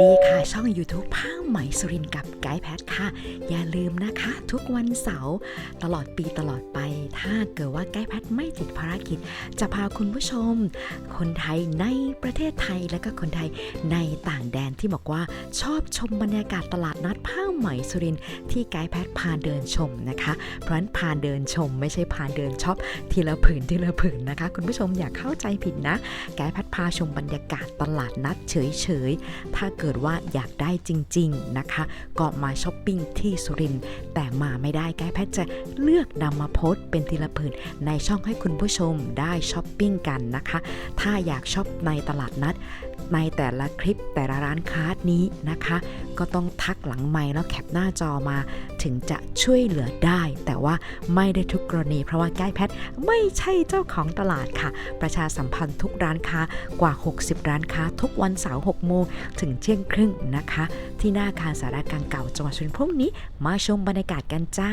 ดีค่ะ ช่อง YouTube ผ้าไหมสุรินกับไกด์แพทค่ะ อย่าลืมนะคะ ทุกวันเสาร์ตลอดปีตลอดไป ถ้าเกิดว่าไกด์แพทไม่ติดภารกิจ จะพาคุณผู้ชม คนไทยในประเทศไทยและก็คนไทยในต่างแดนที่บอกว่าชอบชมบรรยากาศตลาดนัดผ้าไหมสุรินที่ไกด์แพทพาเดินชมนะคะ เพราะฉะนั้นพาเดินชม ไม่ใช่พาเดินช็อปทีละผืนทีละผืนนะคะ คุณผู้ชมอย่าเข้าใจผิดนะ ไกด์แพทพาชมบรรยากาศตลาดนัดเฉยๆถ้าเเกิดว่าอยากได้จริง ๆ นะคะ ก็มาช้อปปิ้งที่สุรินแต่มาไม่ได้แก้แพทจะเลือกนำมาโพสต์เป็นทีละผืนในช่องให้คุณผู้ชมได้ช้อปปิ้งกันนะคะ ถ้าอยากช็อปในตลาดนัด ในแต่ละคลิปแต่ละร้านค้านี้นะคะ ก็ต้องทักหลังไมค์แล้วแคปหน้าจอมา ถึงจะช่วยเหลือได้ แต่ว่าไม่ได้ทุกกรณี เพราะว่าใกล้แพทไม่ใช่เจ้าของตลาดค่ะ ประชาสัมพันธ์ทุกร้านค้ากว่า 60 ร้านค้า ทุกวันเสาร์6โมงถึงเที่ยงครึ่งนะคะ ที่หน้าอาคารสารกลางเก่าจังหวัดสุรินทร์พรุ่งนี้ มาชมบรรยากาศกันจ้า